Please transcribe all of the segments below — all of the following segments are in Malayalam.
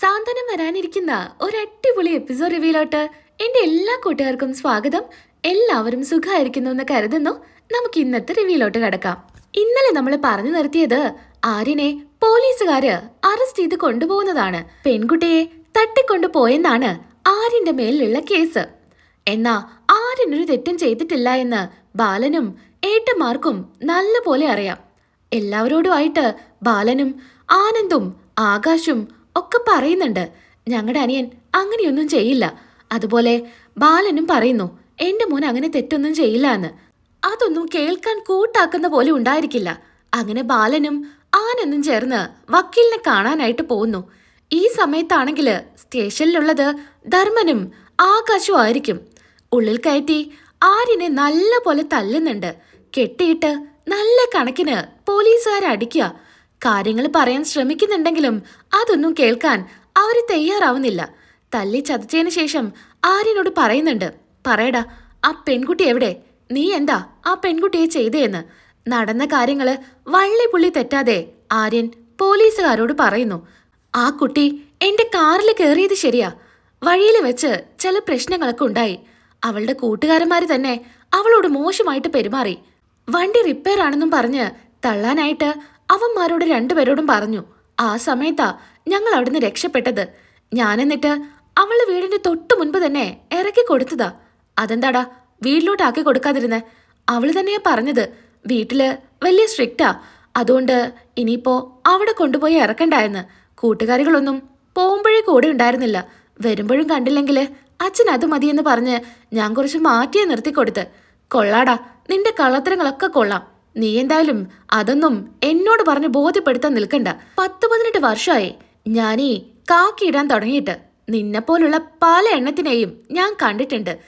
സാന്ത്വനം വരാനിരിക്കുന്ന ഒരു അടിപൊളി എപ്പിസോഡ് റിവ്യൂലോട്ട് എന്റെ എല്ലാ കൂട്ടുകാർക്കും സ്വാഗതം. എല്ലാവരും സുഖമായിരിക്കുന്നു എന്ന് കരുതുന്നു. നമുക്ക് ഇന്നത്തെ റിവ്യൂലോട്ട് കിടക്കാം. ഇന്നലെ നമ്മൾ പറഞ്ഞു നിർത്തിയത് ആര്യനെ പോലീസുകാര് അറസ്റ്റ് ചെയ്ത് കൊണ്ടുപോകുന്നതാണ്. പെൺകുട്ടിയെ തട്ടിക്കൊണ്ടു പോയെന്നാണ് ആര്യന്റെ മേലിലുള്ള കേസ്. എന്നാ ആര്യനൊരു തെറ്റും ചെയ്തിട്ടില്ല എന്ന് ബാലനും ഏട്ടന്മാർക്കും നല്ലപോലെ അറിയാം. എല്ലാവരോടുമായിട്ട് ബാലനും ആനന്ദും ആകാശും ഒക്കെ പറയുന്നുണ്ട്. ഞങ്ങളുടെ അനിയൻ അങ്ങനെയൊന്നും ചെയ്യില്ല. അതുപോലെ ബാലനും പറയുന്നു എന്റെ മോൻ അങ്ങനെ തെറ്റൊന്നും ചെയ്യില്ല എന്ന് അതൊന്നും കേൾക്കാൻ കൂട്ടാക്കുന്ന പോലെ ഉണ്ടായിരിക്കില്ല. അങ്ങനെ ബാലനും ആനൊന്നും ചേർന്ന് വക്കീലിനെ കാണാനായിട്ട് പോകുന്നു. ഈ സമയത്താണെങ്കിൽ സ്റ്റേഷനിലുള്ളത് ധർമ്മനും ആകാശവും ആയിരിക്കും. ഉള്ളിൽ കയറ്റി ആര്യനെ നല്ല പോലെ തല്ലുന്നുണ്ട്. കെട്ടിയിട്ട് നല്ല കണക്കിന് പോലീസുകാരെ അടിക്കുക കാര്യങ്ങൾ പറയാൻ ശ്രമിക്കുന്നുണ്ടെങ്കിലും അതൊന്നും കേൾക്കാൻ അവർ തയ്യാറാവുന്നില്ല. തല്ലി ചതച്ചതിന് ശേഷം ആര്യനോട് പറയുന്നുണ്ട് പറയടാ ആ പെൺകുട്ടി എവിടെ? നീ എന്താ ആ പെൺകുട്ടിയെ ചെയ്തേന്ന്? നടന്ന കാര്യങ്ങൾ വള്ളി പുള്ളി തെറ്റാതെ ആര്യൻ പോലീസുകാരോട് പറയുന്നു ആ കുട്ടി എന്റെ കാറിൽ കയറിയത് ശരിയാ. വഴിയിൽ വെച്ച് ചില പ്രശ്നങ്ങളൊക്കെ ഉണ്ടായി. അവളുടെ കൂട്ടുകാരന്മാര് തന്നെ അവളോട് മോശമായിട്ട് പെരുമാറി. വണ്ടി റിപ്പയർ ആണെന്നും പറഞ്ഞ് തള്ളാനായിട്ട് അവന്മാരോട് രണ്ടുപേരോടും പറഞ്ഞു ആ സമയത്താ ഞങ്ങൾ അവിടുന്ന് രക്ഷപ്പെട്ടത്. ഞാൻ എന്നിട്ട് അവളുടെ വീടിന്റെ തൊട്ടു മുൻപ് തന്നെ ഇറക്കി കൊടുത്തതാ. അതെന്താടാ? വീട്ടിലോട്ട് ആക്കി കൊടുക്കാതിരുന്നെ. അവൾ തന്നെയാ പറഞ്ഞത്. വീട്ടിൽ വലിയ സ്ട്രിക്റ്റാ. അതുകൊണ്ട് ഇനിയിപ്പോ അവിടെ കൊണ്ടുപോയി ഇറക്കണ്ടായെന്ന്. കൂട്ടുകാരികളൊന്നും പോകുമ്പോഴേ കൂടെ ഉണ്ടായിരുന്നില്ല. വരുമ്പോഴും കണ്ടില്ലെങ്കിൽ അച്ഛൻ അത് മതിയെന്ന് പറഞ്ഞ് ഞാൻ കുറച്ച് മാറ്റിയെ നിർത്തിക്കൊടുത്ത്. കൊള്ളാടാ. നിന്റെ കള്ളത്തരങ്ങളൊക്കെ കൊള്ളാം. നീ എന്തായാലും അതൊന്നും എന്നോട് പറഞ്ഞ് ബോധ്യപ്പെടുത്താൻ നിൽക്കണ്ട. പത്ത് പതിനെട്ട് വർഷമായി ഞാനീ കാക്കിയിടാൻ തുടങ്ങിയിട്ട് നിന്നെപ്പോലുള്ള പല എണ്ണത്തിനെയും ഞാൻ കണ്ടിട്ടുണ്ട്.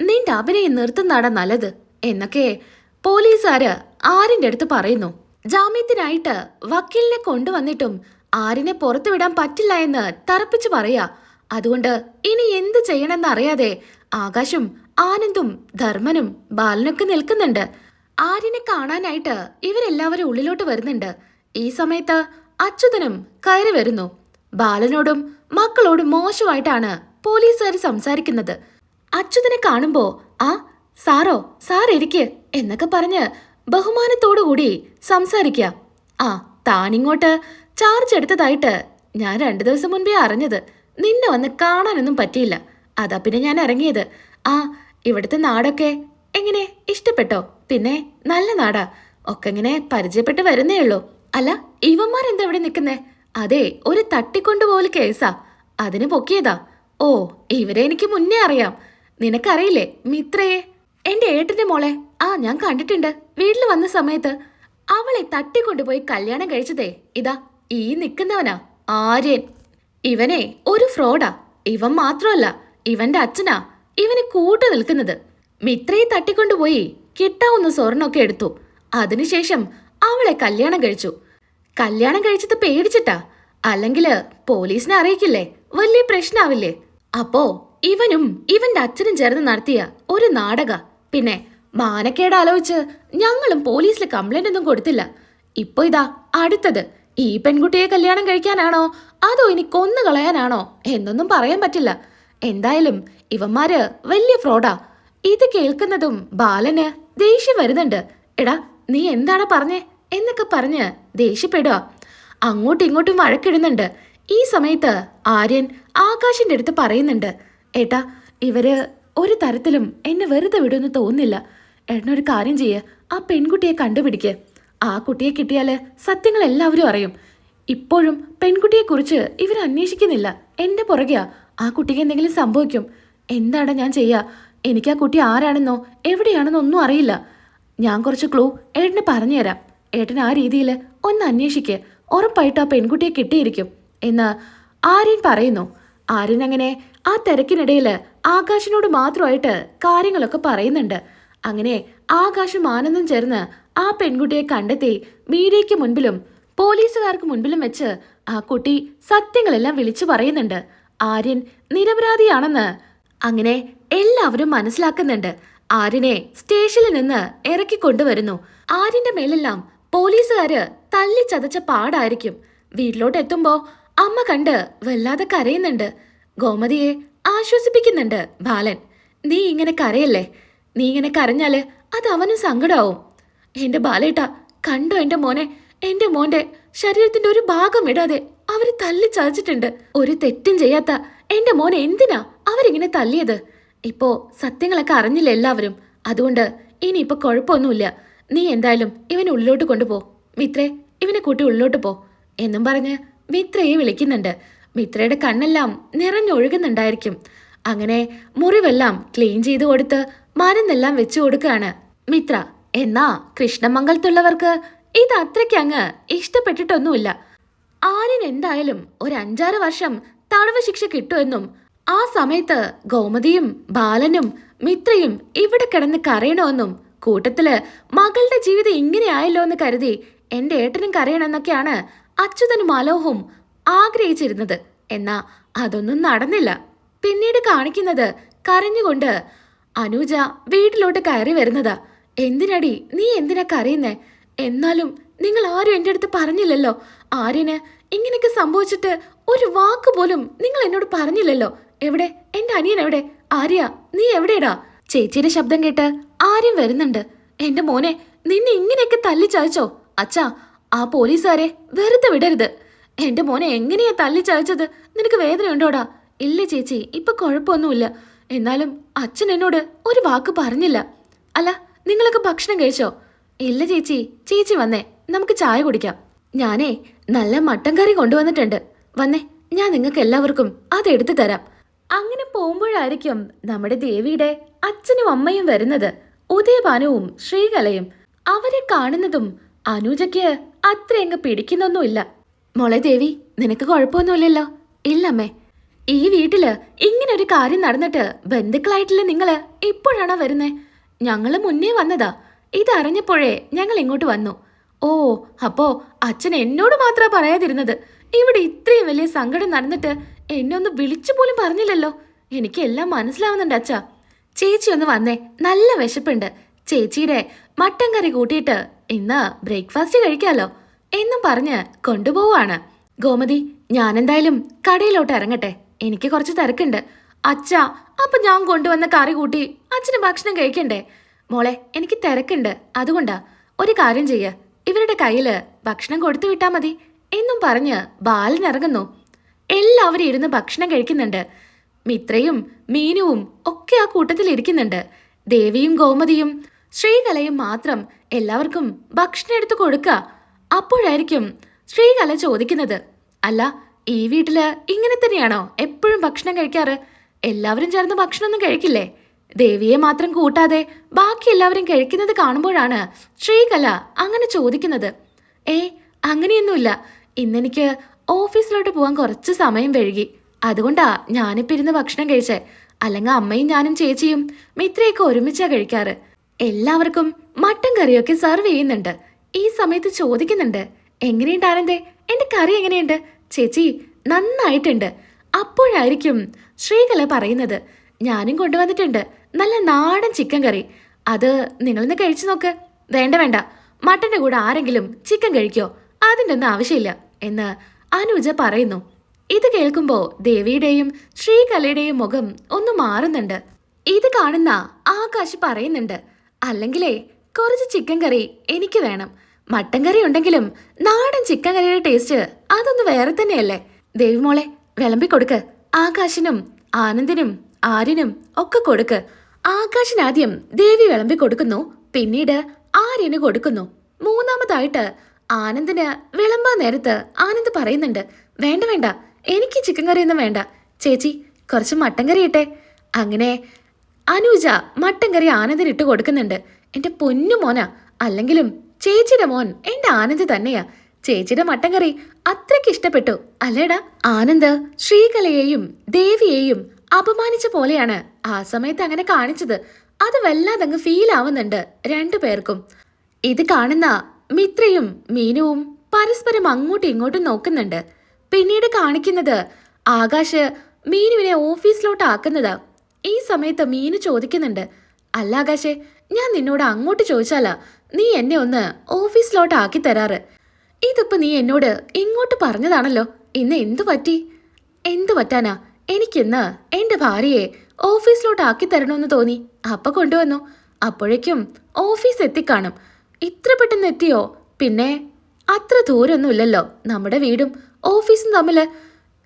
നിന്റെ അഭിനയം നിർത്തുന്നാടാ നല്ലത് എന്നൊക്കെ പോലീസുകാര് ആരിന്റെ അടുത്ത് പറയുന്നു. ജാമ്യത്തിനായിട്ട് വക്കീലിനെ കൊണ്ടുവന്നിട്ടും ആരിനെ പുറത്തു വിടാൻ പറ്റില്ല എന്ന് തറപ്പിച്ചു പറയാ. അതുകൊണ്ട് ഇനി എന്ത് ചെയ്യണമെന്ന് അറിയാതെ ആകാശും ആനന്ദും ധർമ്മനും ബാലനൊക്കെ നിൽക്കുന്നുണ്ട്. ആര്യനെ കാണാനായിട്ട് ഇവരെല്ലാവരും ഉള്ളിലോട്ട് വരുന്നുണ്ട്. ഈ സമയത്ത് അച്യുതനും കയറി വരുന്നു. ബാലനോടും മക്കളോടും മോശമായിട്ടാണ് പോലീസുകാർ സംസാരിക്കുന്നത്. അച്യുതനെ കാണുമ്പോ ആ സാറോ സാർ ഇരിക്ക് എന്നൊക്കെ പറഞ്ഞ് ബഹുമാനത്തോടുകൂടി സംസാരിക്ക. ആ താനിങ്ങോട്ട് ചാർജ് എടുത്തതായിട്ട് ഞാൻ രണ്ടു ദിവസം മുൻപേ അറിഞ്ഞത്. നിന്നെ വന്ന് കാണാനൊന്നും പറ്റിയില്ല. അതാ പിന്നെ ഞാൻ ഇറങ്ങിയത്. ആ ഇവിടുത്തെ നാടൊക്കെ എങ്ങനെ? ഇഷ്ടപ്പെട്ടോ? പിന്നെ നല്ല നാടാ. ഒക്കെ ഇങ്ങനെ പരിചയപ്പെട്ട് വരുന്നേ ഉള്ളൂ. അല്ല ഇവന്മാർ എന്താ ഇവിടെ നിൽക്കുന്നേ? അതെ ഒരു തട്ടിക്കൊണ്ടുപോലെ കേസാ. അതിന് പൊക്കിയതാ. ഓ ഇവരെ എനിക്ക് മുന്നേ അറിയാം. നിനക്കറിയില്ലേ മിത്രയെ എന്റെ ഏട്ടന്റെ മോളെ. ആ ഞാൻ കണ്ടിട്ടുണ്ട്. വീട്ടിൽ വന്ന സമയത്ത് അവളെ തട്ടിക്കൊണ്ടുപോയി കല്യാണം കഴിച്ചതേ. ഇതാ ഈ നിൽക്കുന്നവനാ ആര്യൻ. ഇവനെ ഒരു ഫ്രോഡാ. ഇവൻ മാത്രമല്ല ഇവന്റെ അച്ഛനാ. ഇവന് കൂട്ടു നിൽക്കുന്നത്. മിത്രയെ തട്ടിക്കൊണ്ടുപോയി കിട്ടാവുന്ന സ്വർണൊക്കെ എടുത്തു. അതിനുശേഷം അവളെ കല്യാണം കഴിച്ചു. കല്യാണം കഴിച്ചത് പേടിച്ചിട്ടാ. അല്ലെങ്കിൽ പോലീസിനെ അറിയിക്കില്ലേ? വലിയ പ്രശ്നാവില്ലേ? അപ്പോ ഇവനും ഇവന്റെ അച്ഛനും ചേർന്ന് നടത്തിയ ഒരു നാടക. പിന്നെ മാനക്കേട് ആലോചിച്ച് ഞങ്ങളും പോലീസിൽ കംപ്ലൈന്റ് ഒന്നും കൊടുത്തില്ല. ഇപ്പൊ ഇതാ അടുത്തത്. ഈ പെൺകുട്ടിയെ കല്യാണം കഴിക്കാനാണോ? അതോ ഇനി കൊന്നു കളയാനാണോ എന്നൊന്നും പറയാൻ പറ്റില്ല. എന്തായാലും ഇവന്മാര് വലിയ ഫ്രോഡാ. ഇത് കേൾക്കുന്നതും ബാലന് ദേഷ്യം വരുന്നുണ്ട്. എടാ നീ എന്താണ് പറഞ്ഞേ? എന്നൊക്കെ പറഞ്ഞ് ദേഷ്യപ്പെടുക. അങ്ങോട്ടും ഇങ്ങോട്ടും വഴക്കിടുന്നുണ്ട്. ഈ സമയത്ത് ആര്യൻ ആകാശിന്റെ അടുത്ത് പറയുന്നുണ്ട്. ഏട്ടാ ഇവർ ഒരു തരത്തിലും എന്നെ വെറുതെ വിടുമെന്ന് തോന്നുന്നില്ല. ഏട്ടനൊരു കാര്യം ചെയ്യ്. ആ പെൺകുട്ടിയെ കണ്ടുപിടിക്ക്. ആ കുട്ടിയെ കിട്ടിയാൽ സത്യങ്ങൾ എല്ലാവരും അറിയും. ഇപ്പോഴും പെൺകുട്ടിയെക്കുറിച്ച് ഇവർ അന്വേഷിക്കുന്നില്ല എന്റെ പുറകെയാ. ആ കുട്ടിക്ക് എന്തെങ്കിലും സംഭവിക്കും. എന്താണ് ഞാൻ ചെയ്യുക എനിക്ക് ആ കുട്ടി ആരാണെന്നോ എവിടെയാണെന്നോ ഒന്നും അറിയില്ല. ഞാൻ കുറച്ച് ക്ലൂ ഏട്ടന് പറഞ്ഞുതരാം. ഏട്ടൻ ആ രീതിയിൽ ഒന്ന് അന്വേഷിക്ക്. ഉറപ്പായിട്ട് ആ പെൺകുട്ടിയെ കിട്ടിയിരിക്കും. എന്ന് ആര്യൻ പറയുന്നു. ആര്യൻ അങ്ങനെ ആ തിരക്കിനിടയിൽ ആകാശിനോട് മാത്രമായിട്ട് കാര്യങ്ങളൊക്കെ പറയുന്നുണ്ട്. അങ്ങനെ ആകാശും ആനന്ദം ചേർന്ന് ആ പെൺകുട്ടിയെ കണ്ടെത്തി മീഡിയയ്ക്ക് മുൻപിലും പോലീസുകാർക്ക് മുൻപിലും വെച്ച് ആ കുട്ടി സത്യങ്ങളെല്ലാം വിളിച്ചു പറയുന്നുണ്ട്. ആര്യൻ നിരപരാധിയാണെന്ന് അങ്ങനെ എല്ലാവരും മനസ്സിലാക്കുന്നുണ്ട്. ആര്യനെ സ്റ്റേഷനിൽ നിന്ന് ഇറക്കി കൊണ്ടുവരുന്നു. ആര്യന്റെ മേലെല്ലാം പോലീസുകാര് തല്ലി ചതച്ച പാടായിരിക്കും. വീട്ടിലോട്ട് എത്തുമ്പോ അമ്മ കണ്ട് വല്ലാതെ കരയുന്നുണ്ട്. ഗോമതിയെ ആശ്വസിപ്പിക്കുന്നുണ്ട് ബാലൻ. നീ ഇങ്ങനെ കരയല്ലേ? നീ ഇങ്ങനെ കരഞ്ഞാൽ അത് അവനും സങ്കടമാവും എന്റെ ബാലേട്ട കണ്ടോ എന്റെ മോനെ? എന്റെ മോന്റെ ശരീരത്തിന്റെ ഒരു ഭാഗം ഇടാതെ അവർ തല്ലി ചതച്ചിട്ടുണ്ട്. ഒരു തെറ്റും ചെയ്യാത്ത എന്റെ മോൻ എന്തിനാ അവരിങ്ങനെ തല്ലിയത്? ഇപ്പോ സത്യങ്ങളൊക്കെ അറിഞ്ഞില്ല എല്ലാവരും? അതുകൊണ്ട് ഇനി ഇപ്പൊ കുഴപ്പമൊന്നുമില്ല. നീ എന്തായാലും ഇവനെ ഉള്ളിലോട്ട് കൊണ്ടുപോ. മിത്രേ ഇവനെ കൂട്ടി ഉള്ളിലോട്ട് പോ. എന്നും പറഞ്ഞ് മിത്രയെ വിളിക്കുന്നുണ്ട്. മിത്രയുടെ കണ്ണെല്ലാം നിറഞ്ഞൊഴുകുന്നുണ്ടായിരിക്കും. അങ്ങനെ മുറിവെല്ലാം ക്ലീൻ ചെയ്ത് കൊടുത്ത് മരുന്നെല്ലാം വെച്ചു കൊടുക്കുകയാണ്. മിത്ര എന്നാ കൃഷ്ണമംഗലത്തുള്ളവർക്ക് ഇത് അത്രയ്ക്ക് അങ്ങ് ഇഷ്ടപ്പെട്ടിട്ടൊന്നുമില്ല. ആര്യൻ എന്തായാലും ഒരു അഞ്ചാറ് വർഷം തടവ് ശിക്ഷ കിട്ടുമെന്നും ആ സമയത്ത് ഗോമതിയും ബാലനും മിത്രയും ഇവിടെ കിടന്ന് കരയണമെന്നും കൂട്ടത്തിൽ മകളുടെ ജീവിതം ഇങ്ങനെയായല്ലോ എന്ന് കരുതി എന്റെ ഏട്ടനും കരയണമെന്നൊക്കെയാണ് അച്യുതനും അലോഹവും ആഗ്രഹിച്ചിരുന്നത്. എന്നാ അതൊന്നും നടന്നില്ല. പിന്നീട് കാണിക്കുന്നത് കരഞ്ഞുകൊണ്ട് അനുജ വീട്ടിലോട്ട് കയറി വരുന്നതാ. എന്തിനടി നീ എന്തിനാ കരയുന്നേ? എന്നാലും നിങ്ങൾ ആരും എന്റെ അടുത്ത് പറഞ്ഞില്ലല്ലോ. ആര്യന് ഇങ്ങനെയൊക്കെ സംഭവിച്ചിട്ട് ഒരു വാക്ക് പോലും നിങ്ങൾ എന്നോട് പറഞ്ഞില്ലല്ലോ. എവിടെ? എന്റെ അനിയൻ എവിടെ? ആര്യ നീ എവിടെടാ ചേച്ചിയുടെ ശബ്ദം കേട്ട് ആര്യം വരുന്നുണ്ട്. എന്റെ മോനെ നിന്നെ ഇങ്ങനെയൊക്കെ തല്ലി ചതച്ചോ അച്ഛാ ആ പോലീസുകാരെ വെറുതെ വിടരുത്. എന്റെ മോനെ എങ്ങനെയാ തല്ലി ചതച്ചത് നിനക്ക് വേദനയുണ്ടോടാ? ഇല്ല ചേച്ചി ഇപ്പൊ കുഴപ്പമൊന്നുമില്ല. എന്നാലും അച്ഛൻ എന്നോട് ഒരു വാക്ക് പറഞ്ഞില്ല. അല്ല നിങ്ങളൊക്കെ ഭക്ഷണം കഴിച്ചോ? ഇല്ല ചേച്ചി ചേച്ചി വന്നേ. നമുക്ക് ചായ കുടിക്കാം. ഞാനേ നല്ല മട്ടൻ കറി കൊണ്ടുവന്നിട്ടുണ്ട്. വന്നേ ഞാൻ നിങ്ങൾക്ക് എല്ലാവർക്കും അത് എടുത്തു തരാം. അങ്ങനെ പോകുമ്പോഴായിരിക്കും നമ്മുടെ ദേവിയുടെ അച്ഛനും അമ്മയും വരുന്നത്. ഉദയഭാനുവും ശ്രീകലയും. അവരെ കാണുന്നതും അനൂജയ്ക്ക് അത്രയങ്ങ് പിടിക്കുന്നൊന്നുമില്ല. മോളെ ദേവി നിനക്ക് കുഴപ്പമൊന്നുമില്ലല്ലോ? ഇല്ലമ്മേ. ഈ വീട്ടിൽ ഇങ്ങനെ ഒരു കാര്യം നടന്നിട്ട് ബന്ധുക്കളായിട്ടില്ല നിങ്ങൾ? ഇപ്പോഴാണോ വരുന്നേ? ഞങ്ങൾ മുന്നേ വന്നതാ. ഇതറിഞ്ഞപ്പോഴേ ഞങ്ങൾ ഇങ്ങോട്ട് വന്നു. ഓ അപ്പോ അച്ഛൻ എന്നോട് മാത്രമാ പറയാതിരുന്നത്. ഇവിടെ ഇത്രയും വലിയ സങ്കടം നടന്നിട്ട് എന്നെ ഒന്ന് വിളിച്ചു പോലും പറഞ്ഞില്ലല്ലോ. എനിക്ക് എല്ലാം മനസ്സിലാവുന്നുണ്ട് അച്ഛ. ചേച്ചി ഒന്ന് വന്നേ. നല്ല വിശപ്പുണ്ട്. ചേച്ചിയുടെ മട്ടൻ കറി കൂട്ടിയിട്ട് ഇന്ന് ബ്രേക്ക്ഫാസ്റ്റ് കഴിക്കാലോ. എന്നും പറഞ്ഞ് കൊണ്ടുപോവാണ്. ഗോമതി ഞാനെന്തായാലും കടയിലോട്ട് ഇറങ്ങട്ടെ. എനിക്ക് കുറച്ച് തിരക്കുണ്ട്. അച്ഛാ അപ്പൊ ഞാൻ കൊണ്ടുവന്ന കറി കൂട്ടി അച്ഛന് ഭക്ഷണം കഴിക്കണ്ടേ? മോളെ എനിക്ക് തിരക്കുണ്ട്. അതുകൊണ്ടാ ഒരു കാര്യം ചെയ്യ. ഇവരുടെ കയ്യിൽ ഭക്ഷണം കൊടുത്തു വിട്ടാ മതി എന്നും പറഞ്ഞ് ബാലൻ ഇറങ്ങുന്നു എല്ലാവരും ഇരുന്ന് ഭക്ഷണം കഴിക്കുന്നുണ്ട്. മിത്രയും മീനുവും ഒക്കെ ആ കൂട്ടത്തിൽ ഇരിക്കുന്നുണ്ട്. ദേവിയും ഗോമതിയും ശ്രീകലയും മാത്രം എല്ലാവർക്കും ഭക്ഷണം എടുത്തു കൊടുക്ക. അപ്പോഴായിരിക്കും ശ്രീകല ചോദിക്കുന്നത് അല്ല ഈ വീട്ടിൽ ഇങ്ങനെ തന്നെയാണോ എപ്പോഴും ഭക്ഷണം കഴിക്കാറ്? എല്ലാവരും ചേർന്ന് ഭക്ഷണമൊന്നും കഴിക്കില്ലേ? ദേവിയെ മാത്രം കൂട്ടാതെ ബാക്കി എല്ലാവരും കഴിക്കുന്നത് കാണുമ്പോഴാണ് ശ്രീകല അങ്ങനെ ചോദിക്കുന്നത്. ഏ അങ്ങനെയൊന്നുമില്ല. ഇന്നെനിക്ക് ഓഫീസിലോട്ട് പോകാൻ കുറച്ച് സമയം വഴുകി അതുകൊണ്ടാ ഞാനിപ്പോ ഇരുന്ന് ഭക്ഷണം കഴിച്ചേ. അല്ലെങ്കിൽ അമ്മയും ഞാനും ചേച്ചിയും മിത്രയൊക്കെ ഒരുമിച്ചാ കഴിക്കാറ്. എല്ലാവർക്കും മട്ടൻ കറിയൊക്കെ സെർവ് ചെയ്യുന്നുണ്ട്. ഈ സമയത്ത് ചോദിക്കുന്നുണ്ട് എങ്ങനെയുണ്ട് ആനന്ദേ എന്റെ കറി എങ്ങനെയുണ്ട്? ചേച്ചി നന്നായിട്ടുണ്ട്. അപ്പോഴായിരിക്കും ശ്രീകല പറയുന്നത്. ഞാനും കൊണ്ടുവന്നിട്ടുണ്ട്. നല്ല നാടൻ ചിക്കൻ കറി. അത് നിങ്ങളിന്ന് കഴിച്ചു നോക്ക്. വേണ്ട വേണ്ട. മട്ടന്റെ കൂടെ ആരെങ്കിലും ചിക്കൻ കഴിക്കോ? അതിന്റെ ഒന്നും ആവശ്യമില്ല എന്ന് അനുജ പറയുന്നു. ഇത് കേൾക്കുമ്പോൾ ദേവിയുടെയും ശ്രീകലയുടെയും മുഖം ഒന്ന് മാറുന്നുണ്ട്. ഇത് കാണുന്ന ആകാശ് പറയുന്നുണ്ട് അല്ലെങ്കിലേ കുറച്ച് ചിക്കൻ കറി എനിക്ക് വേണം. മട്ടൻ കറി ഉണ്ടെങ്കിലും നാടൻ ചിക്കൻ കറിയുടെ ടേസ്റ്റ് അതൊന്ന് വേറെ തന്നെയല്ലേ? ദേവിമോളെ വിളമ്പി കൊടുക്ക്. ആകാശിനും ആനന്ദിനും ആര്യനും ഒക്കെ കൊടുക്ക്. ആകാശനാദ്യം ദേവി വിളമ്പി കൊടുക്കുന്നു. പിന്നീട് ആര്യന് കൊടുക്കുന്നു. മൂന്നാമതായിട്ട് ആനന്ദിന് വിളമ്പാൻ നേരത്ത് ആനന്ദ് പറയുന്നുണ്ട് വേണ്ട വേണ്ട എനിക്ക് ചിക്കൻ കറിയൊന്നും വേണ്ട. ചേച്ചി കുറച്ച് മട്ടൻ കറി ഇട്ടെ. അങ്ങനെ അനുജ മട്ടൻ കറി ആനന്ദിന് ഇട്ട് കൊടുക്കുന്നുണ്ട്. എന്റെ പൊന്നു മോനാ അല്ലെങ്കിലും ചേച്ചിയുടെ മോൻ എന്റെ ആനന്ദ് തന്നെയാ. ചേച്ചിയുടെ മട്ടൻ കറി അത്രയ്ക്ക് ഇഷ്ടപ്പെട്ടു. അല്ലേടാ ആനന്ദ് ശ്രീകലയെയും ദേവിയെയും അപമാനിച്ച പോലെയാണ് ആ സമയത്ത് അങ്ങനെ കാണിച്ചത്. അത് വല്ലാതങ്ങ് ഫീൽ ആവുന്നുണ്ട് രണ്ടു പേർക്കും. ഇത് കാണുന്ന മിത്രയും മീനുവും പരസ്പരം അങ്ങോട്ടും ഇങ്ങോട്ടും നോക്കുന്നുണ്ട്. പിന്നീട് കാണിക്കുന്നത് ആകാശ് മീനുവിനെ ഓഫീസിലോട്ട് ആക്കുന്നതാ ഈ സമയത്ത് മീനു ചോദിക്കുന്നുണ്ട് അല്ല ആകാശേ ഞാൻ നിന്നോട് അങ്ങോട്ട് ചോദിച്ചാലാ നീ എന്നെ ഒന്ന് ഓഫീസിലോട്ട് ആക്കി തരാറ്. ഇതിപ്പോ നീ എന്നോട് ഇങ്ങോട്ട് പറഞ്ഞതാണല്ലോ ഇന്ന് എന്തു പറ്റി? എന്തു പറ്റാനാ? എനിക്കിന്ന് എന്റെ ഭാര്യയെ ഓഫീസിലോട്ട് ആക്കി തരണമെന്ന് തോന്നി. അപ്പ കൊണ്ടുവന്നു. അപ്പോഴേക്കും ഓഫീസ് എത്തിക്കാണും. ഇത്ര പെട്ടെന്ന് എത്തിയോ? പിന്നെ അത്ര ദൂരമൊന്നുമില്ലല്ലോ നമ്മുടെ വീടും ഓഫീസും തമ്മിൽ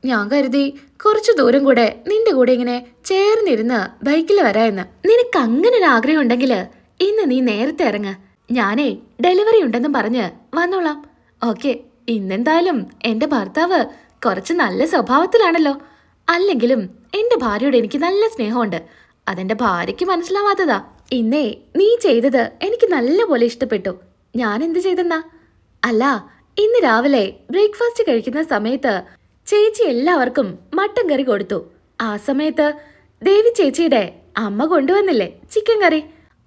ഞാൻ കരുതി കുറച്ചു ദൂരം കൂടെ നിന്റെ കൂടെ ഇങ്ങനെ ചേർന്നിരുന്ന് ബൈക്കിൽ വരാമെന്ന്. നിനക്ക് അങ്ങനെ ഒരു ആഗ്രഹം ഉണ്ടെങ്കിൽ ഇന്ന് നീ നേരത്തെ ഇറങ്ങ. ഞാനേ ഡെലിവറി ഉണ്ടെന്നും പറഞ്ഞ് വന്നോളാം. ഓക്കെ ഇന്നെന്തായാലും എന്റെ ഭർത്താവ് കുറച്ച് നല്ല സ്വഭാവത്തിലാണല്ലോ. അല്ലെങ്കിലും എന്റെ ഭാര്യയോട് എനിക്ക് നല്ല സ്നേഹമുണ്ട്. അതെന്റെ ഭാര്യയ്ക്ക് മനസ്സിലാവാത്തതാ. ഇന്നേ നീ ചെയ്തത് എനിക്ക് നല്ലപോലെ ഇഷ്ടപ്പെട്ടു. ഞാൻ എന്ത് ചെയ്തെന്നാ? അല്ല ഇന്ന് രാവിലെ ബ്രേക്ക്ഫാസ്റ്റ് കഴിക്കുന്ന സമയത്ത് ചേച്ചി എല്ലാവർക്കും മട്ടൻ കറി കൊടുത്തു. ആ സമയത്ത് ദേവി ചേച്ചിയുടെ അമ്മ കൊണ്ടുവന്നില്ലേ ചിക്കൻ കറി?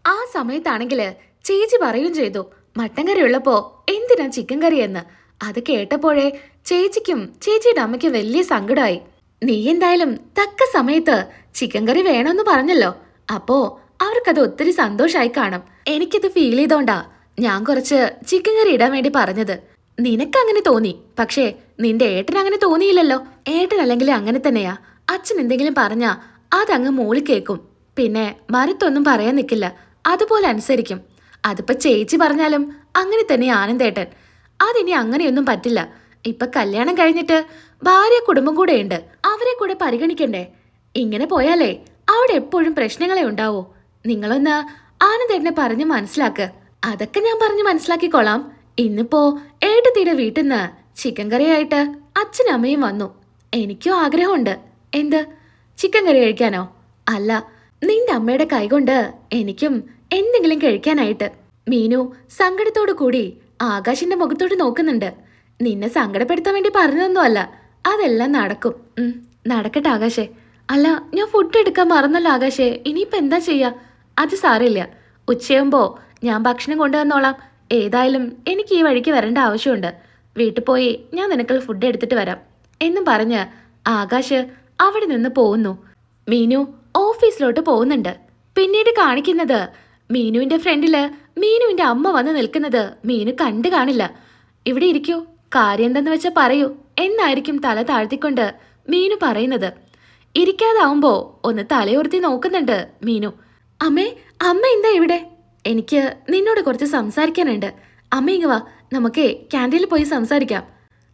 ആ സമയത്താണെങ്കിൽ ചേച്ചി പറയുകയും ചെയ്തു മട്ടൻ കറി ഉള്ളപ്പോ എന്തിനാ ചിക്കൻ കറി എന്ന്? അത് കേട്ടപ്പോഴേ ചേച്ചിക്കും ചേച്ചിയുടെ അമ്മയ്ക്കും വലിയ സങ്കടമായി നീ എന്തായാലും തക്ക സമയത്ത് ചിക്കൻ കറി വേണമെന്ന് പറഞ്ഞല്ലോ. അപ്പോ അവർക്കത് ഒത്തിരി സന്തോഷമായി കാണും. എനിക്കത് ഫീൽ ചെയ്തോണ്ടാ ഞാൻ കുറച്ച് ചിക്കൻ കറി ഇടാൻ വേണ്ടി പറഞ്ഞത്. നിനക്ക് അങ്ങനെ തോന്നി പക്ഷേ നിന്റെ ഏട്ടൻ അങ്ങനെ തോന്നിയില്ലല്ലോ. ഏട്ടൻ അല്ലെങ്കിൽ അങ്ങനെ തന്നെയാ. അച്ഛൻ എന്തെങ്കിലും പറഞ്ഞാ അതങ്ങ് മൂളി കേൾക്കും പിന്നെ മരത്തൊന്നും പറയാൻ നിൽക്കില്ല അതുപോലെ അനുസരിക്കും. അതിപ്പോ ചേച്ചി പറഞ്ഞാലും അങ്ങനെ തന്നെ ആനന്ദേട്ടൻ. അതിനി അങ്ങനെയൊന്നും പറ്റില്ല. ഇപ്പൊ കല്യാണം കഴിഞ്ഞിട്ട് ഭാര്യ കുടുംബം കൂടെ ഉണ്ട് അവരെ കൂടെ പരിഗണിക്കണ്ടേ? ഇങ്ങനെ പോയാലേ അവിടെ എപ്പോഴും പ്രശ്നങ്ങളെ ഉണ്ടാവോ. നിങ്ങളൊന്ന് ആനന്ദേട്ടനെ പറഞ്ഞ് മനസ്സിലാക്ക്. അതൊക്കെ ഞാൻ പറഞ്ഞ് മനസ്സിലാക്കിക്കോളാം. ഇന്നിപ്പോ ഏട്ടത്തിയുടെ വീട്ടിൽ നിന്ന് ചിക്കൻ കറിയായിട്ട് അച്ഛനും അമ്മയും വന്നു. എനിക്കും ആഗ്രഹമുണ്ട്. എന്ത്? ചിക്കൻ കറി കഴിക്കാനോ? അല്ല നിന്റെ അമ്മയുടെ കൈകൊണ്ട് എനിക്കും എന്തെങ്കിലും കഴിക്കാനായിട്ട്. മീനു സങ്കടത്തോടു കൂടി ആകാശിന്റെ മുഖത്തോട് നോക്കുന്നുണ്ട്. നിന്നെ സങ്കടപ്പെടുത്താൻ വേണ്ടി പറഞ്ഞതൊന്നുമല്ല. അതെല്ലാം നടക്കും. നടക്കട്ടെ ആകാശേ. അല്ല ഞാൻ ഫുഡ് എടുക്കാൻ മറന്നല്ലോ ആകാശേ. ഇനിയിപ്പോ എന്താ ചെയ്യ? അത് സാറില്ല ഉച്ചയാകുമ്പോ ഞാൻ ഭക്ഷണം കൊണ്ടുവന്നോളാം. ഏതായാലും എനിക്ക് ഈ വഴിക്ക് വരേണ്ട ആവശ്യമുണ്ട്. വീട്ടിൽ പോയി ഞാൻ നിനക്കുള്ള ഫുഡ് എടുത്തിട്ട് വരാം. എന്നും പറഞ്ഞ് ആകാശ് അവിടെ നിന്ന് പോകുന്നു. മീനു ഓഫീസിലോട്ട് പോകുന്നുണ്ട്. പിന്നീട് കാണിക്കുന്നത് മീനുവിന്റെ ഫ്രണ്ടിൽ മീനുവിന്റെ അമ്മ വന്ന് നിൽക്കുന്നത് മീനു കണ്ടു കാണില്ല. ഇവിടെ ഇരിക്കൂ. കാര്യം എന്തെന്ന് വെച്ചാൽ പറയൂ. എന്നായിരിക്കും തല താഴ്ത്തിക്കൊണ്ട് മീനു പറയുന്നത്. ഇരിക്കാതാവുമ്പോ ഒന്ന് തലയുർത്തി നോക്കുന്നുണ്ട് മീനു. അമ്മേ അമ്മ എന്താ ഇവിടെ? എനിക്ക് നിന്നോട് കുറച്ച് സംസാരിക്കാനുണ്ട്. അമ്മ ഇങ്ങ വാ. നമുക്കേ ക്യാന്റീനിൽ പോയി സംസാരിക്കാം.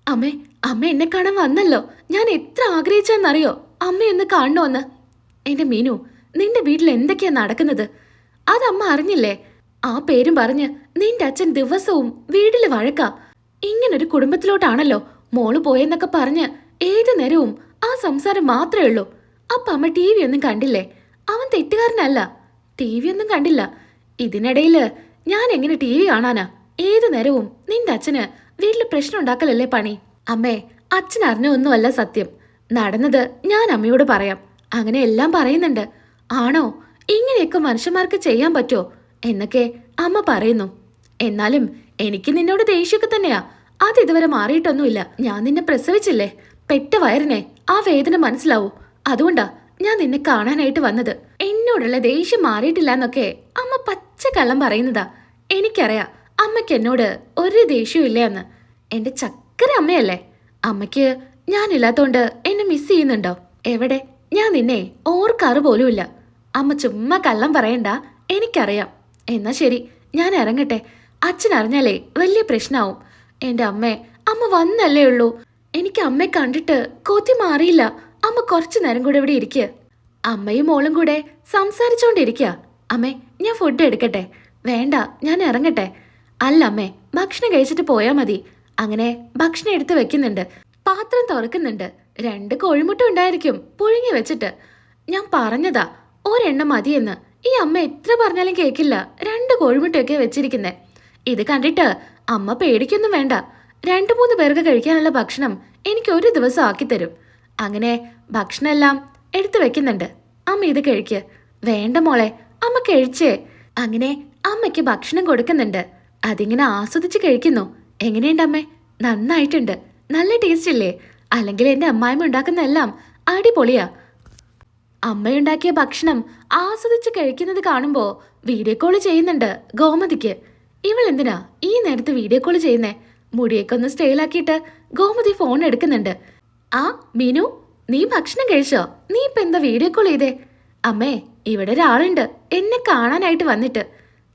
അമ്മേ അമ്മ എന്നെ കാണാൻ വന്നല്ലോ. ഞാൻ എത്ര ആഗ്രഹിച്ചെന്നറിയോ? അമ്മയൊന്ന് കാണണമെന്ന് എന്റെ മീനു നിന്റെ വീട്ടിൽ എന്തൊക്കെയാ നടക്കുന്നത്? അതമ്മ അറിഞ്ഞില്ലേ? ആ പേരും പറഞ്ഞ് നിന്റെ അച്ഛൻ ദിവസവും വീട്ടിൽ വഴക്കാ. ഇങ്ങനൊരു കുടുംബത്തിലോട്ടാണല്ലോ മോൾ പോയെന്നൊക്കെ പറഞ്ഞ് ഏതു നേരവും ആ സംസാരം മാത്രമേ ഉള്ളൂ. അപ്പ അമ്മ ടി വി ഒന്നും കണ്ടില്ലേ? അവൻ തെറ്റുകാരനല്ല. ടി വി ഒന്നും കണ്ടില്ല. ഇതിനിടയിൽ ഞാൻ എങ്ങനെ ടി വി കാണാനാ? ഏതു നേരവും നിന്റെ അച്ഛന് വീട്ടിൽ പ്രശ്നം ഉണ്ടാക്കലല്ലേ പണി? അമ്മേ അച്ഛൻ അറിഞ്ഞ ഒന്നുമല്ല സത്യം. നടന്നത് ഞാൻ അമ്മയോട് പറയാം. അങ്ങനെ എല്ലാം പറയുന്നുണ്ട്. ആണോ? ഇങ്ങനെയൊക്കെ മനുഷ്യന്മാർക്ക് ചെയ്യാൻ പറ്റോ എന്നൊക്കെ അമ്മ പറയുന്നു. എന്നാലും എനിക്ക് നിന്നോട് ദേഷ്യമൊക്കെ തന്നെയാ. അത് ഇതുവരെ മാറിയിട്ടൊന്നുമില്ല. ഞാൻ നിന്നെ പ്രസവിച്ചില്ലേ? പെട്ട വയറിനെ ആ വേദന മനസ്സിലാവൂ. അതുകൊണ്ടാ ഞാൻ നിന്നെ കാണാനായിട്ട് വന്നത്. എന്നോടുള്ള ദേഷ്യം മാറിയിട്ടില്ല എന്നൊക്കെ അമ്മ പച്ച കള്ളം പറയുന്നതാ. എനിക്കറിയാം അമ്മയ്ക്ക് എന്നോട് ഒരു ദേഷ്യവും ഇല്ല എന്ന് എന്റെ ചക്കര അമ്മയല്ലേ? അമ്മയ്ക്ക് ഞാനില്ലാത്തോണ്ട് എന്നെ മിസ് ചെയ്യുന്നുണ്ടോ? എവിടെ? ഞാൻ നിന്നെ ഓർക്കാറ് പോലുമില്ല. അമ്മ ചുമ്മാ കള്ളം പറയണ്ട. എനിക്കറിയാം. എന്നാ ശരി ഞാൻ ഇറങ്ങട്ടെ. അച്ഛൻ അറിഞ്ഞാലേ വലിയ പ്രശ്നാവും. എന്റെ അമ്മേ അമ്മ വന്നല്ലേ ഉള്ളൂ. എനിക്ക് അമ്മയെ കണ്ടിട്ട് കൊതി മാറിയില്ല. അമ്മ കുറച്ചു നേരം കൂടെ ഇവിടെ ഇരിക്കുക അമ്മയും മോളും കൂടെ സംസാരിച്ചോണ്ടിരിക്കുക അമ്മേ ഞാൻ ഫുഡ് എടുക്കട്ടെ? വേണ്ട ഞാൻ ഇറങ്ങട്ടെ? അല്ല അമ്മേ ഭക്ഷണം കഴിച്ചിട്ട് പോയാൽ മതി. അങ്ങനെ ഭക്ഷണം എടുത്ത് വെക്കുന്നുണ്ട്. പാത്രം തുറക്കുന്നുണ്ട്. രണ്ട് കോഴിമുട്ട ഉണ്ടായിരിക്കും പുഴുങ്ങി വെച്ചിട്ട്. ഞാൻ പറഞ്ഞതാ ഒരെണ്ണം മതിയെന്ന്. ഈ അമ്മ എത്ര പറഞ്ഞാലും കേൾക്കില്ല രണ്ട് കോഴിമുട്ടയൊക്കെ വെച്ചിരിക്കുന്നേ. ഇത് കണ്ടിട്ട് അമ്മ പേടിക്കൊന്നും വേണ്ട. രണ്ടു മൂന്ന് പേർക്ക് കഴിക്കാനുള്ള ഭക്ഷണം എനിക്ക് ഒരു ദിവസം ആക്കി തരും. അങ്ങനെ ഭക്ഷണമെല്ലാം എടുത്തു വെക്കുന്നുണ്ട്. അമ്മ ഇത് കഴിക്ക്. വേണ്ട മോളെ അമ്മ കഴിച്ചേ. അങ്ങനെ അമ്മയ്ക്ക് ഭക്ഷണം കൊടുക്കുന്നുണ്ട്. അതിങ്ങനെ ആസ്വദിച്ച് കഴിക്കുന്നു. എങ്ങനെയുണ്ട് അമ്മേ? നന്നായിട്ടുണ്ട്. നല്ല ടേസ്റ്റ് അല്ലേ അല്ലെങ്കിൽ എന്റെ അമ്മായിമ്മ ഉണ്ടാക്കുന്ന എല്ലാം അടിപൊളിയാ. അമ്മയുണ്ടാക്കിയ ഭക്ഷണം ആസ്വദിച്ച് കഴിക്കുന്നത് കാണുമ്പോൾ വീഡിയോ കോൾ ചെയ്യുന്നുണ്ട് ഗോമതിക്ക്. ഇവൾ എന്തിനാ ഈ നേരത്തെ വീഡിയോ കോൾ ചെയ്യുന്നേ? മുടിയൊക്കെ ഒന്ന് സ്റ്റൈലാക്കിയിട്ട് ഗോമതി ഫോൺ എടുക്കുന്നുണ്ട്. ആ മീനു നീ ഭക്ഷണം കഴിച്ചോ? നീ ഇപ്പൊ എന്താ വീഡിയോ കോൾ ചെയ്തേ? അമ്മേ ഇവിടെ ഒരാളുണ്ട്. എന്നെ കാണാനായിട്ട് വന്നിട്ട്.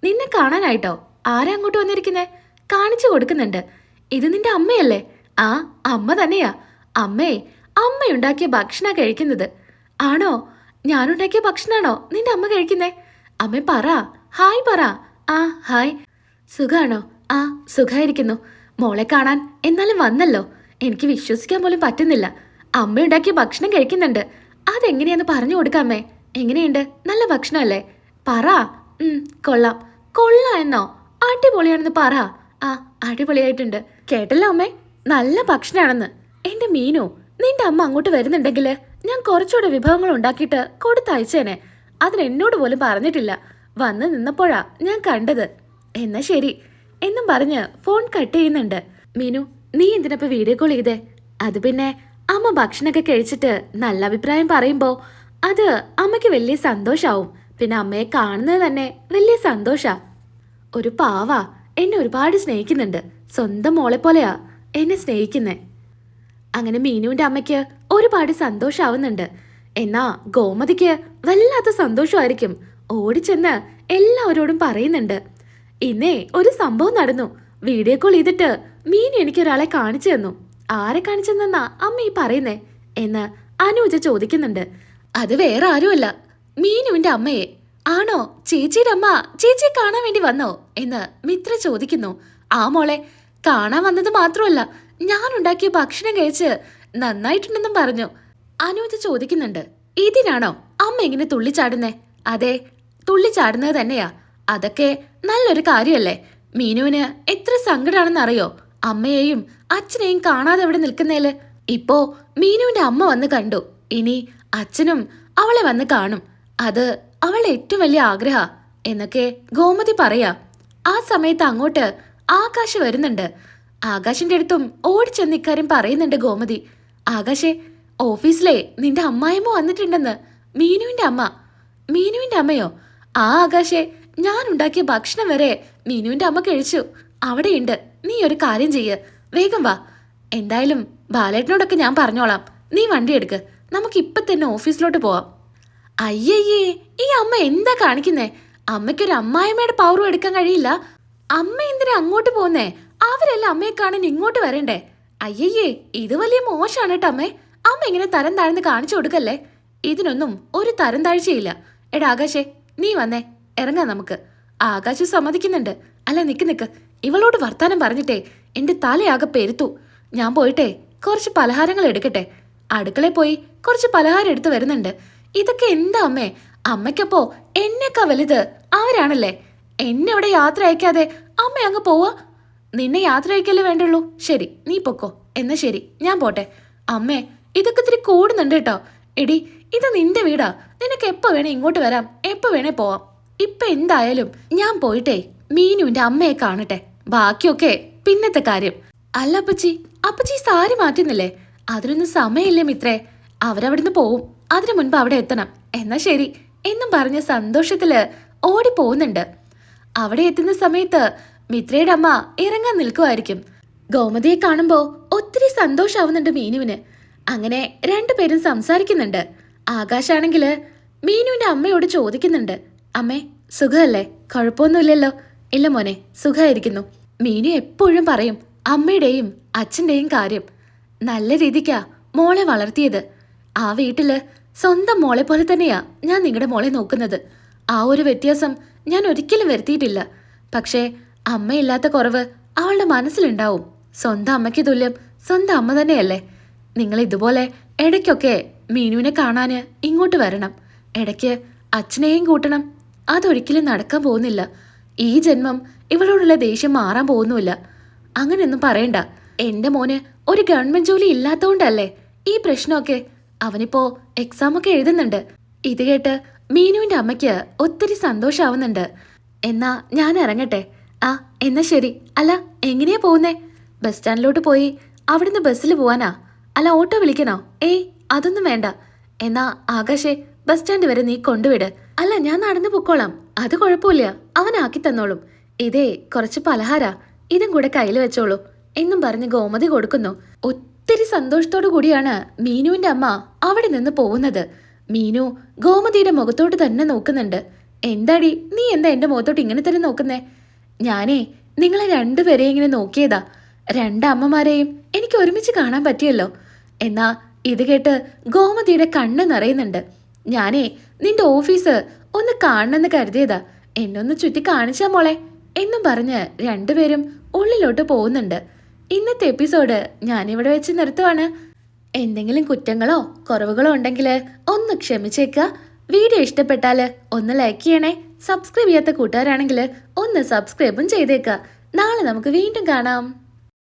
നിന്നെ കാണാനായിട്ടോ? ആരാ അങ്ങോട്ട് വന്നിരിക്കുന്നേ? കാണിച്ചു കൊടുക്കുന്നുണ്ട്. ഇത് നിന്റെ അമ്മയല്ലേ? ആ അമ്മ തന്നെയാ. അമ്മേ അമ്മയുണ്ടാക്കിയ ഭക്ഷണ കഴിക്കുന്നത്. ആണോ? ഞാനുണ്ടാക്കിയ ഭക്ഷണാണോ നിന്റെ അമ്മ കഴിക്കുന്നേ? അമ്മേ പറ. ഹായ് പറ. ആ ഹായ്. സുഖാണോ? ആ സുഖായിരിക്കുന്നു. മോളെ കാണാൻ എന്നാലും വന്നല്ലോ. എനിക്ക് വിശ്വസിക്കാൻ പോലും പറ്റുന്നില്ല. അമ്മ ഉണ്ടാക്കിയ ഭക്ഷണം കഴിക്കുന്നുണ്ട്. അതെങ്ങനെയാന്ന് പറഞ്ഞു കൊടുക്കാമേ എങ്ങനെയുണ്ട്? നല്ല ഭക്ഷണമല്ലേ? പറ. കൊള്ളാം. കൊള്ളാം എന്നോ? അടിപൊളിയാണെന്ന് പറ. ആ അടിപൊളിയായിട്ടുണ്ട്. കേട്ടല്ലോ അമ്മേ. നല്ല ഭക്ഷണമാണെന്ന് എന്റെ മീനു നിന്റെ അമ്മ അങ്ങോട്ട് വരുന്നുണ്ടെങ്കിൽ ഞാൻ കുറച്ചുകൂടെ വിഭവങ്ങൾ ഉണ്ടാക്കിയിട്ട് കൊടുത്തയച്ചേനെ. അതിനെന്നോട് പോലും പറഞ്ഞിട്ടില്ല. വന്ന് നിന്നപ്പോഴാ ഞാൻ കണ്ടത്. എന്നാ ശരി. എന്നും പറഞ്ഞ് ഫോൺ കട്ട് ചെയ്യുന്നുണ്ട്. മീനു നീ എന്തിനപ്പോ വീഡിയോ കോൾ ചെയ്തേ? അത് പിന്നെ അമ്മ ഭക്ഷണമൊക്കെ കഴിച്ചിട്ട് നല്ല അഭിപ്രായം പറയുമ്പോ അത് അമ്മയ്ക്ക് വലിയ സന്തോഷാവും. പിന്നെ അമ്മയെ കാണുന്നത് തന്നെ വലിയ സന്തോഷാ. ഒരു പാവാ എന്നെ ഒരുപാട് സ്നേഹിക്കുന്നുണ്ട്. സ്വന്തം മോളെ പോലെയാ എന്നെ സ്നേഹിക്കുന്നേ. അങ്ങനെ മീനുവിന്റെ അമ്മയ്ക്ക് ഒരുപാട് സന്തോഷാവുന്നുണ്ട്. എന്നാ ഗോമതിക്ക് വല്ലാത്ത സന്തോഷമായിരിക്കും. ഓടിച്ചെന്ന് എല്ലാവരോടും പറയുന്നുണ്ട്. ഇന്നേ ഒരു സംഭവം നടന്നു. വീഡിയോ കോൾ ചെയ്തിട്ട് മീൻ എനിക്കൊരാളെ കാണിച്ചു തന്നു. ആരെ കാണിച്ചെന്നാ അമ്മ ഈ പറയുന്നേ? എന്ന് അനുജ ചോദിക്കുന്നുണ്ട്. അത് വേറെ ആരുമല്ല. മീനുവിന്റെ അമ്മയെ. ആണോ? ചേച്ചിയുടെ അമ്മ ചേച്ചിയെ കാണാൻ വേണ്ടി വന്നോ? എന്ന് മിത്ര ചോദിക്കുന്നു. ആ മോളെ കാണാൻ വന്നത് മാത്രമല്ല ഞാൻ ഉണ്ടാക്കിയ ഭക്ഷണം കഴിച്ച് നന്നായിട്ടുണ്ടെന്നും പറഞ്ഞു. അനുജ ചോദിക്കുന്നുണ്ട്. ഇതിനാണോ അമ്മ ഇങ്ങനെ തുള്ളിച്ചാടുന്നേ? അതെ തുള്ളിച്ചാടുന്നത് തന്നെയാ. അതൊക്കെ നല്ലൊരു കാര്യമല്ലേ മീനുവിന് എത്ര സങ്കടാണെന്ന് അറിയോ അമ്മയെയും അച്ഛനെയും കാണാതെ ഇവിടെ നിൽക്കുന്നേൽ. ഇപ്പോ മീനുവിന്റെ അമ്മ വന്ന് കണ്ടു. ഇനി അച്ഛനും അവളെ വന്ന് കാണും. അത് അവളുടെ ഏറ്റവും വലിയ ആഗ്രഹ എന്നൊക്കെ ഗോമതി പറയാ. ആ സമയത്ത് അങ്ങോട്ട് ആകാശ് വരുന്നുണ്ട്. ആകാശിന്റെ അടുത്തും ഓടിച്ചെന്ന് ഇക്കാര്യം പറയുന്നുണ്ട് ഗോമതി. ആകാശേ ഓഫീസിലെ നിന്റെ അമ്മായിമ്മ വന്നിട്ടുണ്ടെന്ന്. മീനുവിന്റെ അമ്മ. മീനുവിന്റെ അമ്മയോ? ആ ആകാശേ ഞാൻ ഉണ്ടാക്കിയ ഭക്ഷണം വരെ മീനുവിന്റെ അമ്മ കഴിച്ചു. അവിടെയുണ്ട്. നീ ഒരു കാര്യം ചെയ്യ്. വേഗം വാ. എന്തായാലും ബാലേട്ടനോടൊക്കെ ഞാൻ പറഞ്ഞോളാം. നീ വണ്ടി എടുക്ക്. നമുക്ക് ഇപ്പൊ തന്നെ ഓഫീസിലോട്ട് പോവാം. അയ്യയ്യേ ഈ അമ്മ എന്താ കാണിക്കുന്നേ? അമ്മയ്ക്കൊരു അമ്മായിമ്മയുടെ പൗറും എടുക്കാൻ കഴിയില്ല. അമ്മ എന്തിനാ അങ്ങോട്ട് പോന്നേ അവരെല്ലാം അമ്മയെ കാണാൻ ഇങ്ങോട്ട് വരണ്ടേ? അയ്യയ്യേ ഇത് വലിയ മോശമാണ് കേട്ടോ അമ്മേ. അമ്മ ഇങ്ങനെ തരം താഴ്ന്ന് കാണിച്ചു കൊടുക്കല്ലേ? ഇതിനൊന്നും ഒരു തരം താഴ്ചയില്ല. എടാ ആകാശേ നീ വന്നേ. ഇറങ്ങാം നമുക്ക്. ആകാശ് സമ്മതിക്കുന്നുണ്ട്. അല്ല നിക്ക് നിക്ക്. ഇവളോട് വർത്താനം പറഞ്ഞിട്ടേ എന്റെ തലയാകെ പെരുത്തു. ഞാൻ പോയിട്ടെ കുറച്ച് പലഹാരങ്ങൾ എടുക്കട്ടെ. അടുക്കളയിൽ പോയി കുറച്ച് പലഹാരം എടുത്തു വരുന്നുണ്ട്. ഇതൊക്കെ എന്താ അമ്മേ? അമ്മയ്ക്കപ്പോ എന്നെക്കാ വലുത്? അവരാണല്ലേ? എന്നെ ഇവിടെ യാത്ര അയക്കാതെ അമ്മ അങ്ങ് പോവാ? നിന്നെ യാത്ര അയക്കല്ലേ വേണ്ടുള്ളൂ. ശരി നീ പൊക്കോ. എന്നാ ശരി ഞാൻ പോട്ടെ. അമ്മേ ഇതൊക്കെ ഇത്തിരി കൂടുന്നുണ്ട് കേട്ടോ. എടി ഇത് നിന്റെ വീടാ. നിനക്ക് എപ്പോ വേണേ ഇങ്ങോട്ട് വരാം. എപ്പോ വേണേ പോവാം. ഇപ്പൊ എന്തായാലും ഞാൻ പോയിട്ടേ മീനുവിന്റെ അമ്മയെ കാണട്ടെ. ബാക്കിയൊക്കെ പിന്നത്തെ കാര്യം. അല്ല അപ്പച്ചി അപ്പച്ചി സാരി മാറ്റുന്നില്ലേ? അതിനൊന്നും സമയമില്ലേ മിത്രേ. അവരവിടുന്ന് പോവും. അതിനു മുൻപ് അവിടെ എത്തണം. എന്നാ ശരി. എന്നും പറഞ്ഞ സന്തോഷത്തിൽ ഓടി പോകുന്നുണ്ട്. അവിടെ എത്തുന്ന സമയത്ത് മിത്രയുടെ അമ്മ ഇറങ്ങാൻ നിൽക്കുമായിരിക്കും ഗോമതിയെ കാണുമ്പോ ഒത്തിരി സന്തോഷാവുന്നുണ്ട് മീനുവിന്. അങ്ങനെ രണ്ടുപേരും സംസാരിക്കുന്നുണ്ട്. ആകാശാണെങ്കിൽ മീനുവിന്റെ അമ്മയോട് ചോദിക്കുന്നുണ്ട്. അമ്മേ സുഖമല്ലേ? കുഴപ്പമൊന്നുമില്ലല്ലോ. ഇല്ല മോനെ സുഖമായിരിക്കുന്നു. മീനു എപ്പോഴും പറയും അമ്മയുടെയും അച്ഛന്റെയും കാര്യം. നല്ല രീതിക്കാ മോളെ വളർത്തിയത്. ആ വീട്ടിൽ സ്വന്തം മോളെ പോലെ തന്നെയാ ഞാൻ നിങ്ങളുടെ മോളെ നോക്കുന്നത്. ആ ഒരു വ്യത്യാസം ഞാൻ ഒരിക്കലും വരുത്തിയിട്ടില്ല. പക്ഷേ അമ്മയില്ലാത്ത കുറവ് അവളുടെ മനസ്സിലുണ്ടാവും. സ്വന്തം അമ്മയ്ക്ക് തുല്യം സ്വന്തം അമ്മ തന്നെയല്ലേ? നിങ്ങൾ ഇതുപോലെ ഇടയ്ക്കൊക്കെ മീനുവിനെ കാണാന് ഇങ്ങോട്ട് വരണം. ഇടയ്ക്ക് അച്ഛനെയും കൂട്ടണം അതൊരിക്കലും നടക്കാൻ പോകുന്നില്ല. ഈ ജന്മം ഇവളോടുള്ള ദേഷ്യം മാറാൻ പോകുന്നുമില്ല. അങ്ങനെയൊന്നും പറയണ്ട. എന്റെ മോന് ഒരു ഗവൺമെന്റ് ജോലി ഇല്ലാത്തതുകൊണ്ടല്ലേ ഈ പ്രശ്നമൊക്കെ? അവനിപ്പോ എക്സാം ഒക്കെ എഴുതുന്നുണ്ട്. ഇത് കേട്ട് മീനുവിന്റെ അമ്മയ്ക്ക് ഒത്തിരി സന്തോഷാവുന്നുണ്ട്. എന്നാ ഞാൻ ഇറങ്ങട്ടെ. ആ എന്നാ ശരി. അല്ല എങ്ങനെയാ പോകുന്നേ? ബസ് സ്റ്റാൻഡിലോട്ട് പോയി അവിടുന്ന് ബസ്സിൽ പോവാനാ. അല്ല ഓട്ടോ വിളിക്കണോ? ഏയ് അതൊന്നും വേണ്ട. എന്നാ ആകാശേ ബസ് സ്റ്റാൻഡ് വരെ നീ കൊണ്ടുവിട്. അല്ല ഞാൻ നടന്നു പൊക്കോളാം. അത് കുഴപ്പമില്ല. അവൻ ആക്കി തന്നോളും. ഇതേ കുറച്ച് പലഹാര. ഇതും കൂടെ കയ്യിൽ വെച്ചോളൂ. എന്നും പറഞ്ഞ് ഗോമതി കൊടുക്കുന്നു. ഒത്തിരി സന്തോഷത്തോടു കൂടിയാണ് മീനുവിന്റെ അമ്മ അവിടെ നിന്ന് പോകുന്നത്. മീനു ഗോമതിയുടെ മുഖത്തോട്ട് തന്നെ നോക്കുന്നുണ്ട്. എന്താടി നീ എന്താ എന്റെ മുഖത്തോട്ട് ഇങ്ങനെ തന്നെ നോക്കുന്നേ? ഞാനേ നിങ്ങളെ രണ്ടുപേരെയും ഇങ്ങനെ നോക്കിയതാ. രണ്ടമ്മമാരെയും എനിക്ക് ഒരുമിച്ച് കാണാൻ പറ്റിയല്ലോ. എന്നാ ഇത് കേട്ട് ഗോമതിയുടെ കണ്ണ് നിറയുന്നുണ്ട്. ഞാനേ നിന്റെ ഓഫീസ് ഒന്ന് കാണണമെന്ന് കരുതിയതാ. എന്നൊന്ന് ചുറ്റി കാണിച്ചാ മോളെ. എന്നും പറഞ്ഞ് രണ്ടുപേരും ഉള്ളിലോട്ട് പോകുന്നുണ്ട്. ഇന്നത്തെ എപ്പിസോഡ് ഞാനിവിടെ വെച്ച് നിർത്തുവാണ്. എന്തെങ്കിലും കുറ്റങ്ങളോ കുറവുകളോ ഉണ്ടെങ്കിൽ ഒന്ന് ക്ഷമിച്ചേക്കുക വീഡിയോ ഇഷ്ടപ്പെട്ടാൽ ഒന്ന് ലൈക്ക് ചെയ്യണേ. സബ്സ്ക്രൈബ് ചെയ്യാത്ത കൂട്ടുകാരാണെങ്കിൽ ഒന്ന് സബ്സ്ക്രൈബും ചെയ്തേക്കുക നാളെ നമുക്ക് വീണ്ടും കാണാം.